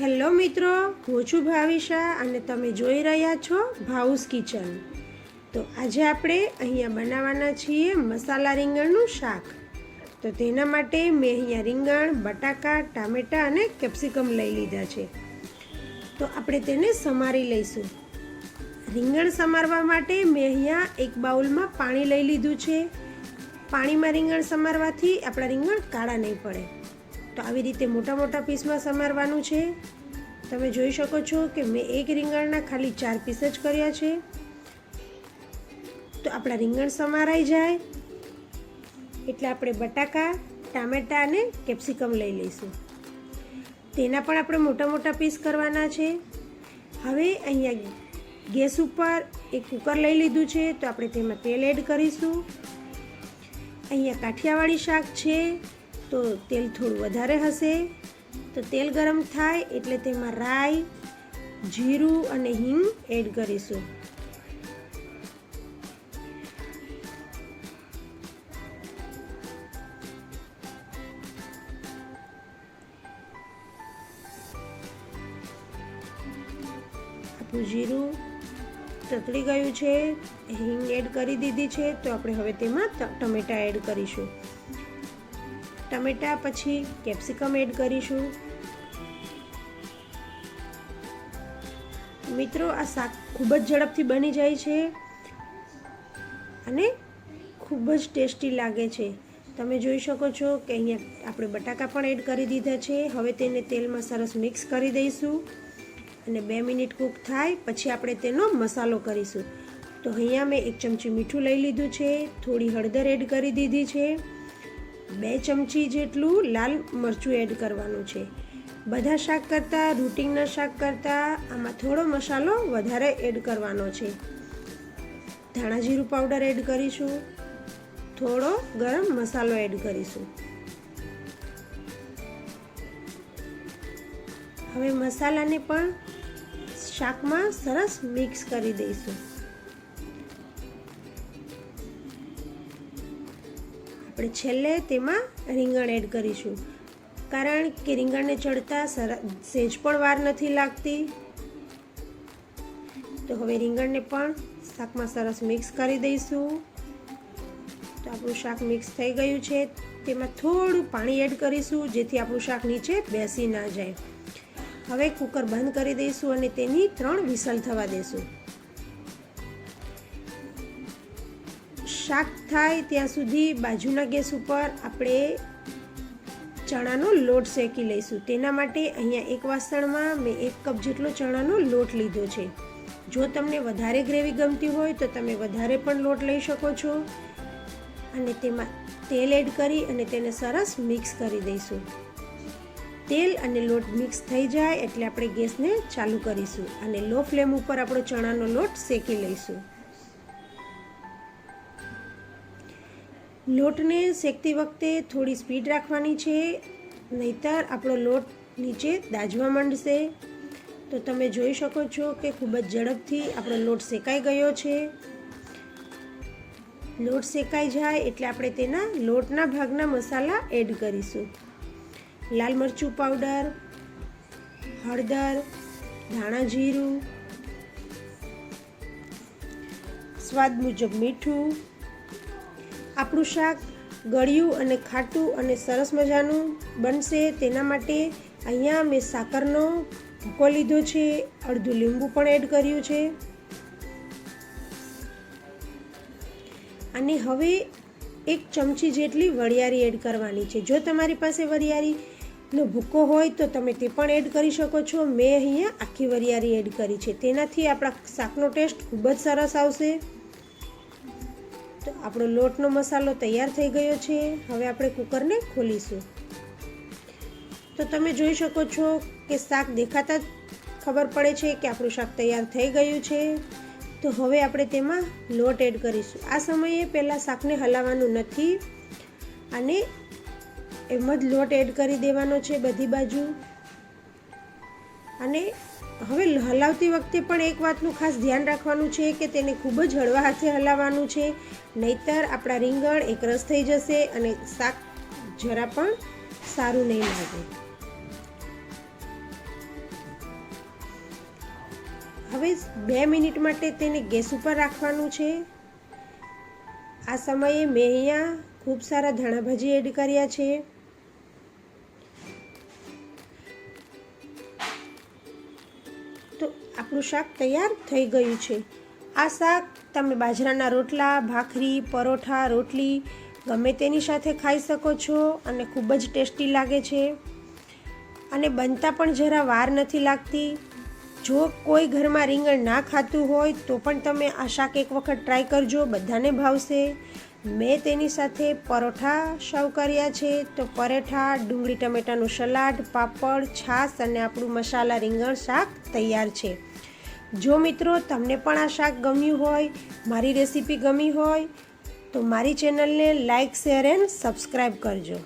Hello મિત્રો, હું છું ભાવિશા અને તમે જોઈ રહ્યા છો ભાઉસ કિચન. તો આજે આપણે અહીંયા બનાવવાના છીએ મસાલા રીંગણનું શાક. તો તેના માટે મેં અહીંયા રીંગણ, બટાકા, ટામેટાં અને કેપ્સિકમ લઈ લીધા છે. તો આપણે તેને સમારી લઈશું. રીંગણ સમારવા માટે મેં અહીંયા એક બાઉલમાં પાણી લઈ લીધું છે. પાણીમાં રીંગણ સમારવાથી આપણા રીંગણ કાળા નહીં પડે. તો આવી રીતે મોટા મોટા પીસમાં સમારવાનું છે. તમે જોઈ શકો છો કે મેં એક રીંગણના ખાલી ચાર પીસ જ કર્યા છે. તો આપણા રીંગણ સમારાઈ જાય. એટલે આપણે બટાકા, ટામેટાં અને કેપ્સિકમ લઈ લઈશું. તેના પણ આપણે મોટા મોટા પીસ કરવાના છે. હવે અહીંયા ગેસ ઉપર એક કુકર લઈ લીધું છે, તો આપણે તેમાં તેલ એડ કરીશું. અહીંયા કાઠિયાવાડી શાક છે. તો તેલ થોડું વધારે હશે. તો તેલ ગરમ થાય એટલે તેમાં રાઈ, જીરું અને હિંગ એડ કરીશું. આપણું જીરું તતળી ગયું છે, હિંગ એડ કરી દીધી છે, તો આપણે હવે તેમાં ટમેટા એડ કરીશું. ટમેટા પછી કેપ્સિકમ એડ કરીશું. મિત્રો, આ શાક ખૂબ જ ઝડપથી બની જાય છે અને ખૂબ જ ટેસ્ટી લાગે છે. તમે જોઈ શકો છો કે અહીંયા આપણે બટાકા પણ એડ કરી દીધા છે. હવે તેને તેલમાં સરસ મિક્સ કરી દઈશું અને બે મિનિટ કૂક થાય પછી આપણે તેનો મસાલો કરીશું. તો અહીંયા મેં એક ચમચી મીઠું લઈ લીધું છે. થોડી હળદર એડ કરી દીધી છે. બે ચમચી જેટલું લાલ મરચું એડ કરવાનું છે. બધા શાક કરતાં રૂટિંગના શાક કરતાં, આમાં થોડો મસાલો વધારે એડ કરવાનો છે. ધાણા જીરું પાવડર એડ કરીશું. થોડો ગરમ મસાલો એડ કરીશું. હવે મસાલાને પણ શાકમાં સરસ મિક્સ કરી દઈશું. આપણે છેલ્લે તેમાં રીંગણ એડ કરીશું. કારણ કે રીંગણને ચડતા સેજ પણ વાર નથી લાગતી. તો હવે રીંગણને પણ શાકમાં સરસ મિક્સ કરી દઈશું. તો આપણું શાક મિક્સ થઈ ગયું છે. તેમાં થોડું પાણી એડ કરીશું, જેથી આપણું શાક નીચે બેસી ના જાય. હવે કુકર બંધ કરી દઈશું અને તેની ત્રણ વિસલ થવા દઈશું. શાક થાય ત્યાં સુધી બાજુના ગેસ ઉપર આપણે ચણાનો લોટ શેકી લઈશું. તેના માટે અહીંયા એક વાસણમાં મેં એક કપ જેટલો ચણાનો લોટ લીધો છે. જો તમને વધારે ગ્રેવી ગમતી હોય તો તમે વધારે પણ લોટ લઈ શકો છો. અને તેમાં તેલ એડ કરી અને તેને સરસ મિક્સ કરી દઈશું. તેલ અને લોટ મિક્સ થઈ જાય એટલે આપણે ગેસને ચાલુ કરીશું અને લો ફ્લેમ ઉપર આપણો ચણાનો લોટ શેકી લઈશું. લોટને શેકતી વખતે થોડી સ્પીડ રાખવાની છે, નહીતર આપણો લોટ નીચે દાજવા માંડશે. તો તમે જોઈ શકો છો કે ખૂબ જ ઝડપથી આપણો લોટ શેકાઈ ગયો છે. લોટ શેકાઈ જાય એટલે આપણે તેના લોટના ભાગના મસાલા એડ કરીશું. લાલ મરચું પાવડર, હળદર, ધાણા જીરું, સ્વાદ મુજબ મીઠું આપણું શાક ગળ્યું અને ખાટું અને સરસ મજાનું બનશે, તેના માટે અહીંયા મેં સાકરનો ભૂકો લીધો છે, અડધું લીંબુ પણ એડ કર્યું છે. અને હવે એક ચમચી જેટલી વરિયાળી એડ કરવાની છે. જો તમારી પાસે વરિયાળીનો ભૂકો હોય તો તમે તે પણ એડ કરી શકો છો. મેં અહીંયા આખી વરિયાળી એડ કરી છે. તેનાથી આપણા શાકનો ટેસ્ટ ખૂબ જ સરસ આવશે. તો આપણો લોટનો મસાલો તૈયાર થઈ ગયો છે. હવે આપણે કુકરને ખોલીશું. તો તમે જોઈ શકો છો કે શાક દેખાતા જ ખબર પડે છે કે આપણું શાક તૈયાર થઈ ગયું છે. તો હવે આપણે તેમાં લોટ એડ કરીશું. આ સમયે પહેલાં શાકને હલાવવાનું નથી. અને એમ જ લોટ એડ કરી દેવાનો છે બધી બાજુ. અને હવે હલાવતી વખતે પણ એક વાતનું ખાસ ધ્યાન રાખવાનું છે કે તેને ખૂબ જ હળવા હાથે હલાવવાનું છે. નહીતર આપણા રીંગણ એકરસ થઈ જશે અને શાક જરા પણ સારું નહીં લાગે. હવે બે મિનિટ માટે તેને ગેસ ઉપર રાખવાનું છે. આ સમયે મેં અહીંયા ખૂબ સારા ધાણા ભાજી એડ કર્યા છે. તો આપણું શાક તૈયાર થઈ ગયું છે. આ શાક તમે બાજરાના રોટલા, ભાખરી, પરોઠા, રોટલી ગમે તેની સાથે ખાઈ શકો છો અને ખૂબ જ ટેસ્ટી લાગે છે. અને બનતા પણ જરા વાર નથી લાગતી. જો કોઈ ઘરમાં રીંગણ ના ખાતું હોય તો પણ તમે આ શાક એક વખત ટ્રાય કરજો, બધાને ભાવશે. મેં તેની સાથે પરોઠા સર્વ કર્યા છે. તો પરેઠા, ડુંગળી, ટમેટાનું સલાડ, પાપડ, છાશ અને આપણું મસાલા રીંગણ શાક તૈયાર છે. જો મિત્રો તમને પણ આ શાક ગમ્યું હોય, મારી રેસીપી ગમી હોય, તો મારી ચેનલને લાઇક શેર, એન્ડ સબસ્ક્રાઈબ કરજો.